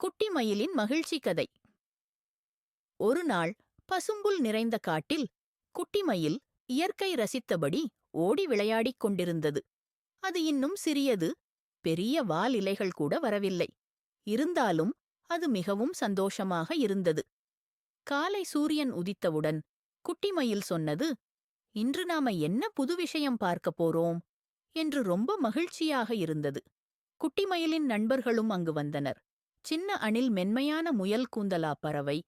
குட்டி மயிலின் மகிழ்ச்சி கதை. ஒரு நாள் பசும்புல் நிறைந்த காட்டில் குட்டி மயில் இயற்கை ரசித்தபடி ஓடி விளையாடிக் கொண்டிருந்தது. அது இன்னும் சிறியது பெரிய வால் இலைகள் கூட வரவில்லை. இருந்தாலும் அது மிகவும் சந்தோஷமாக இருந்தது. காலை சூரியன் உதித்தவுடன் குட்டி மயில் சொன்னது இன்று நாம என்ன புது விஷயம் பார்க்கப் போறோம்? என்று ரொம்ப மகிழ்ச்சியாக இருந்தது. குட்டிமயிலின் நண்பர்களும் அங்கு வந்தனர். சின்ன அணில் மென்மையான முயல் கூந்தலா பறவை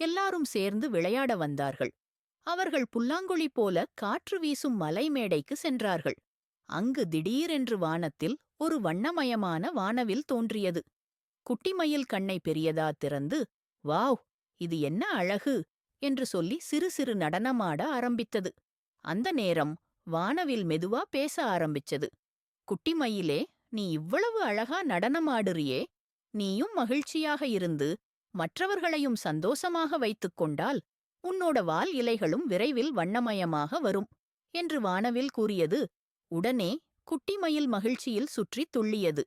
எல்லாரும் சேர்ந்து விளையாட வந்தார்கள். அவர்கள் புல்லாங்குழி போல காற்று வீசும் மலை மேடைக்கு சென்றார்கள். அங்கு திடீரென்று வானத்தில் ஒரு வண்ணமயமான வானவில் தோன்றியது. குட்டிமயில் கண்ணை பெரியதா திறந்து வாவ் இது என்ன அழகு! என்று சொல்லி சிறு சிறு நடனமாட ஆரம்பித்தது. அந்த நேரம் வானவில் மெதுவா பேச ஆரம்பிச்சது. குட்டிமயிலே நீ இவ்வளவு அழகா நடனமாடுறியே! நீயும் மகிழ்ச்சியாக இருந்து மற்றவர்களையும் சந்தோஷமாக வைத்துக் கொண்டால் உன்னோட வால் இலைகளும் விரைவில் வண்ணமயமாக வரும் என்று வானவில் கூறியது உடனே குட்டிமயில் மகிழ்ச்சியில் சுற்றித் துள்ளியது.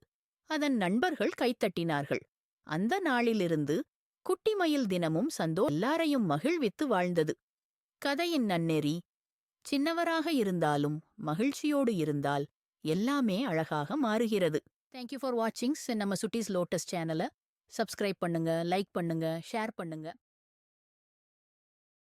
அதன் நண்பர்கள் கைத்தட்டினார்கள். அந்த நாளிலிருந்து குட்டிமயில் தினமும் சந்தோ எல்லாரையும் மகிழ்வித்து வாழ்ந்தது. கதையின் நன்னெறி சின்னவராக இருந்தாலும் மகிழ்ச்சியோடு இருந்தால் எல்லாமே அழகாக மாறுகிறது. தேங்க்யூ ஃபார் வாட்சிங்ஸ் நம்ம சுட்டீஸ் லோட்டஸ் சேனலை சப்ஸ்கிரைப் பண்ணுங்க லைக் பண்ணுங்க ஷேர் பண்ணுங்க.